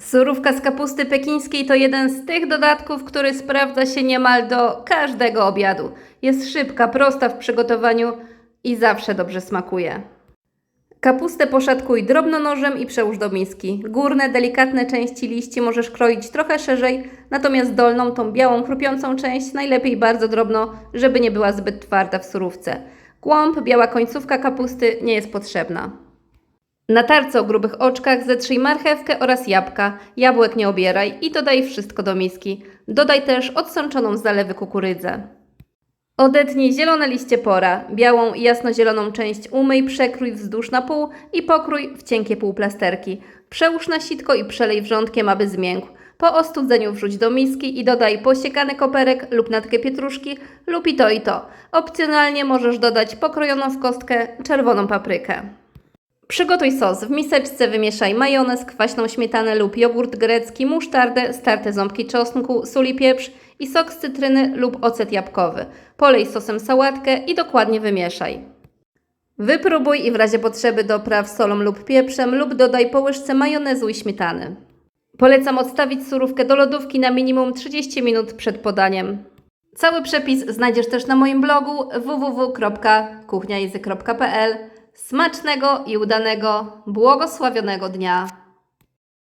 Surówka z kapusty pekińskiej to jeden z tych dodatków, który sprawdza się niemal do każdego obiadu. Jest szybka, prosta w przygotowaniu i zawsze dobrze smakuje. Kapustę poszatkuj drobno nożem i przełóż do miski. Górne, delikatne części liści możesz kroić trochę szerzej, natomiast dolną, tą białą, chrupiącą część najlepiej bardzo drobno, żeby nie była zbyt twarda w surówce. Głąb, biała końcówka kapusty nie jest potrzebna. Na tarce o grubych oczkach zetrzyj marchewkę oraz jabłka. Jabłek nie obieraj i dodaj wszystko do miski. Dodaj też odsączoną z zalewy kukurydzę. Odetnij zielone liście pora. Białą i jasnozieloną część umyj, przekrój wzdłuż na pół i pokrój w cienkie półplasterki. Przełóż na sitko i przelej wrzątkiem, aby zmiękł. Po ostudzeniu wrzuć do miski i dodaj posiekany koperek lub natkę pietruszki lub i to i to. Opcjonalnie możesz dodać pokrojoną w kostkę czerwoną paprykę. Przygotuj sos. W miseczce wymieszaj majonez, kwaśną śmietanę lub jogurt grecki, musztardę, starte ząbki czosnku, sól i pieprz i sok z cytryny lub ocet jabłkowy. Polej sosem sałatkę i dokładnie wymieszaj. Wypróbuj i w razie potrzeby dopraw solą lub pieprzem lub dodaj po łyżce majonezu i śmietany. Polecam odstawić surówkę do lodówki na minimum 30 minut przed podaniem. Cały przepis znajdziesz też na moim blogu www.kuchniajęzyk.pl. Smacznego i udanego, błogosławionego dnia!